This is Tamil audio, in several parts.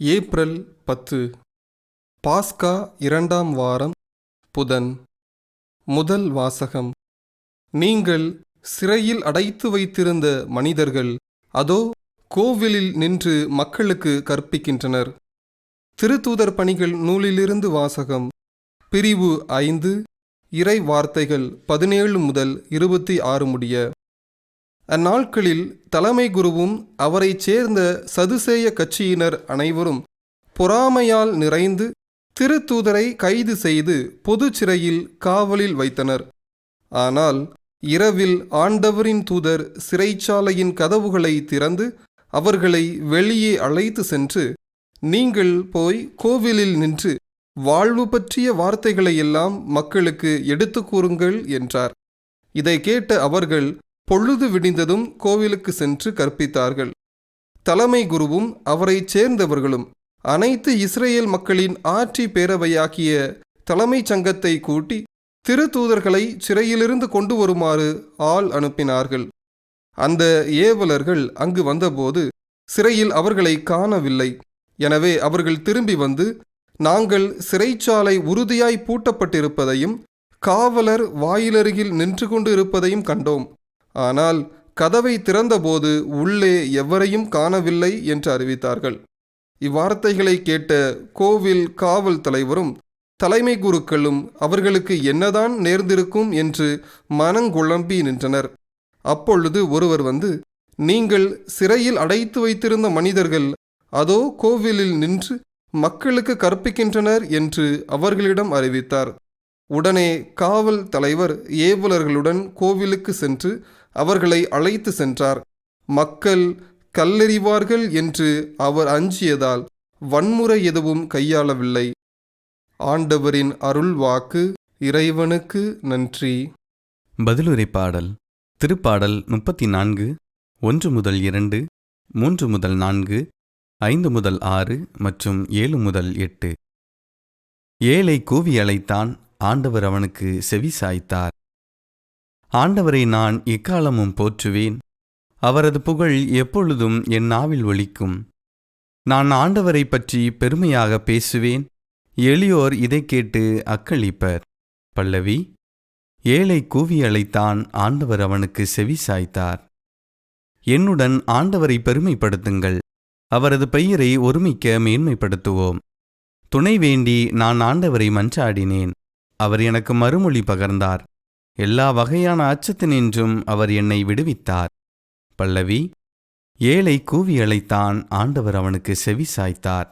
ஏப்ரல் பத்து. பாஸ்கா இரண்டாம் வாரம் புதன். முதல் வாசகம். நீங்கள் சிறையில் அடைத்து வைத்திருந்த மனிதர்கள் அதோ கோவிலில் நின்று மக்களுக்கு கற்பிக்கின்றனர். திருத்தூதர் பணிகள் நூலிலிருந்து வாசகம். பிரிவு ஐந்து இறை வார்த்தைகள் பதினேழு முதல் இருபத்தி ஆறு முடிய. அந்நாட்களில் தலைமை குருவும் அவரைச் சேர்ந்த சதுசேய கட்சியினர் அனைவரும் பொறாமையால் நிறைந்து திருத்தூதரை கைது செய்து பொது சிறையில் காவலில் வைத்தனர். ஆனால் இரவில் ஆண்டவரின் தூதர் சிறைச்சாலையின் கதவுகளை திறந்து அவர்களை வெளியே அழைத்து சென்று நீங்கள் போய் கோவிலில் நின்று வாழ்வு பற்றிய வார்த்தைகளையெல்லாம் மக்களுக்கு எடுத்து கூறுங்கள் என்றார். இதை கேட்ட அவர்கள் பொழுது விடிந்ததும் கோவிலுக்கு சென்று கற்பித்தார்கள். தலைமை குருவும் அவரைச் சேர்ந்தவர்களும் அனைத்து இஸ்ரேல் மக்களின் ஆட்சி பேரவையாக்கிய தலைமைச் சங்கத்தை கூட்டி திருத்தூதர்களை சிறையிலிருந்து கொண்டு வருமாறு ஆள் அனுப்பினார்கள். அந்த ஏவலர்கள் அங்கு வந்தபோது சிறையில் அவர்களை காணவில்லை. எனவே அவர்கள் திரும்பி வந்து நாங்கள் சிறைச்சாலை உறுதியாய் பூட்டப்பட்டிருப்பதையும் காவலர் வாயிலருகில் நின்று கொண்டு இருப்பதையும் கண்டோம். ஆனால் கதவை திறந்தபோது உள்ளே எவரையும் காணவில்லை என்று அறிவித்தார்கள். இவ்வார்த்தைகளை கேட்ட கோவில் காவல் தலைவரும் தலைமை குருக்களும் அவர்களுக்கு என்னதான் நேர்ந்திருக்கும் என்று மனங்குழம்பி நின்றனர். அப்பொழுது ஒருவர் வந்து நீங்கள் சிறையில் அடைத்து வைத்திருந்த மனிதர்கள் அதோ கோவிலில் நின்று மக்களுக்கு கற்பிக்கின்றனர் என்று அவர்களிடம் அறிவித்தார். உடனே காவல் தலைவர் ஏவலர்களுடன் கோவிலுக்கு சென்று அவர்களை அழைத்து சென்றார். மக்கள் கல்லெறிவார்கள் என்று அவர் அஞ்சியதால் வன்முறை எதுவும் கையாளவில்லை. ஆண்டவரின் அருள் வாக்கு இறைவனுக்கு நன்றி. பதிலுரை பாடல் திருப்பாடல் முப்பத்தி நான்கு ஒன்று முதல் இரண்டு மூன்று முதல் நான்கு ஐந்து முதல் ஆறு மற்றும் ஏழு முதல் எட்டு. ஏழை கூவி அழைத்தான் ஆண்டவர் அவனுக்கு செவி சாய்த்தார். ஆண்டவரை நான் எக்காலமும் போற்றுவேன். அவரது புகழ் எப்பொழுதும் என் நாவில் ஒலிக்கும். நான் ஆண்டவரை பற்றி பெருமையாக பேசுவேன். எளியோர் இதை கேட்டு அக்களிப்பர். பல்லவி ஏழை கூவி அழைத்தான் ஆண்டவர் அவனுக்கு செவி சாய்த்தார். என்னுடன் ஆண்டவரை பெருமைப்படுத்துங்கள். அவரது பெயரை ஒருமிக்க மேன்மைப்படுத்துவோம். துணை வேண்டி நான் ஆண்டவரை மன்றாடினேன். அவர் எனக்கு மறுமொழி பகர்ந்தார். எல்லா வகையான அச்சத்தினின்றும் அவர் என்னை விடுவித்தார். பல்லவி ஏழை கூவி அழைத்தான் ஆண்டவர் அவனுக்கு செவி சாய்த்தார்.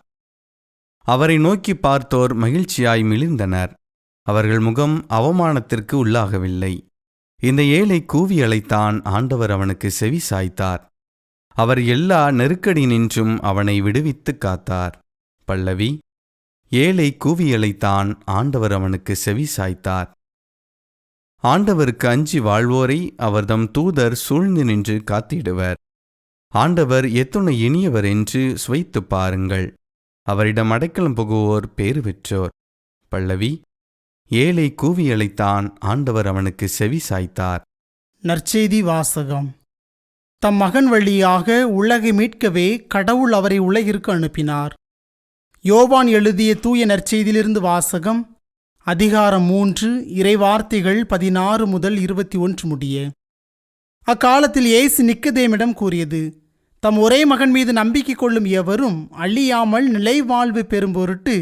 அவரை நோக்கி பார்த்தோர் மகிழ்ச்சியாய் மிளிர்ந்தனர். அவர்கள் முகம் அவமானத்திற்கு உள்ளாகவில்லை. இந்த ஏழை கூவி அழைத்தான் ஆண்டவர் அவனுக்கு செவி சாய்த்தார். அவர் எல்லா நெருக்கடி நின்றும் அவனை விடுவித்துக் காத்தார். பல்லவி ஏழை கூவியலைத்தான் ஆண்டவர் அவனுக்கு செவி சாய்த்தார். ஆண்டவருக்கு அஞ்சி வாழ்வோரை அவர்தம் தூதர் சூழ்ந்து நின்று காத்திடுவர். ஆண்டவர் எத்துணை இனியவர் என்று சுவைத்துப் பாருங்கள். அவரிடம் அடைக்கலம் புகுவோர் பேறு பெற்றோர். பல்லவி ஏழை கூவியலைத்தான் ஆண்டவர் அவனுக்கு செவி சாய்த்தார். நற்செய்தி வாசகம். தம் மகன் வழியாக உலகை மீட்கவே கடவுள் அவரை உலகிற்கு அனுப்பினார். யோவான் எழுதிய தூய நற்செய்தியிலிருந்து வாசகம் அதிகாரம் மூன்று இறைவார்த்தைகள் பதினாறு முதல் இருபத்தி ஒன்று முடிய. அக்காலத்தில் ஏசு நிக்கதேமிடம் கூறியது தம் ஒரே மகன் மீது நம்பிக்கை கொள்ளும் எவரும் அழியாமல் நிலைவாழ்வு பெறும் பொருட்டு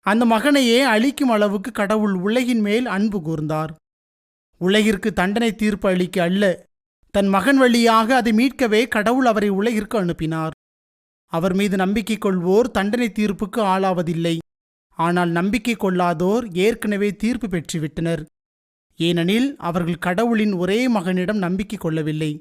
அந்த மகனையே அழிக்கும் அளவுக்கு கடவுள் உலகின் மேல் அன்பு கூர்ந்தார். உலகிற்கு தண்டனை தீர்ப்பு அளிக்க அல்ல தன் மகன் வழியாக அதை மீட்கவே கடவுள் அவரை உலகிற்கு அனுப்பினார். அவர் மீது நம்பிக்கை கொள்வோர் தண்டனை தீர்ப்புக்கு ஆளாவதில்லை. ஆனால் நம்பிக்கை கொள்ளாதோர் ஏற்கனவே தீர்ப்பு பெற்றுவிட்டனர். ஏனெனில் அவர்கள் கடவுளின் ஒரே மகனிடம் நம்பிக்கை கொள்ளவில்லை.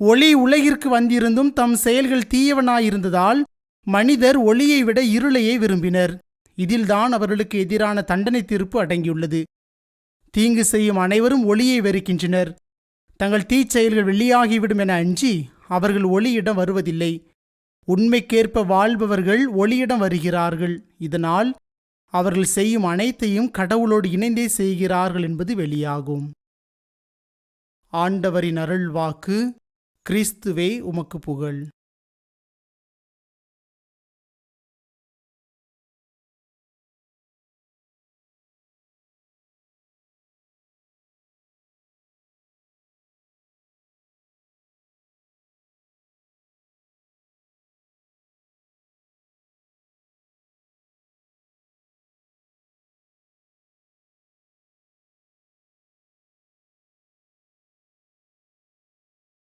ஒளி உலகிற்கு வந்திருந்தும் தம் செயல்கள் தீயவனாயிருந்ததால் மனிதர் ஒளியை விட இருளையே விரும்பினர். இதில்தான் அவர்களுக்கு எதிரான தண்டனை தீர்ப்பு அடங்கியுள்ளது. தீங்கு செய்யும் அனைவரும் ஒளியை வெறுக்கின்றனர். தங்கள் தீச்செயல்கள் வெளியாகிவிடும் என அஞ்சி அவர்கள் ஒளியிடம் வருவதில்லை. உண்மைக்கேற்ப வாழ்பவர்கள் ஒளியிடம் வருகிறார்கள். இதனால் அவர்கள் செய்யும் அனைத்தையும் கடவுளோடு இணைந்தே செய்கிறார்கள் என்பது வெளியாகும். ஆண்டவரின் அருள் வாக்கு கிறிஸ்துவே உமக்கு புகழ்.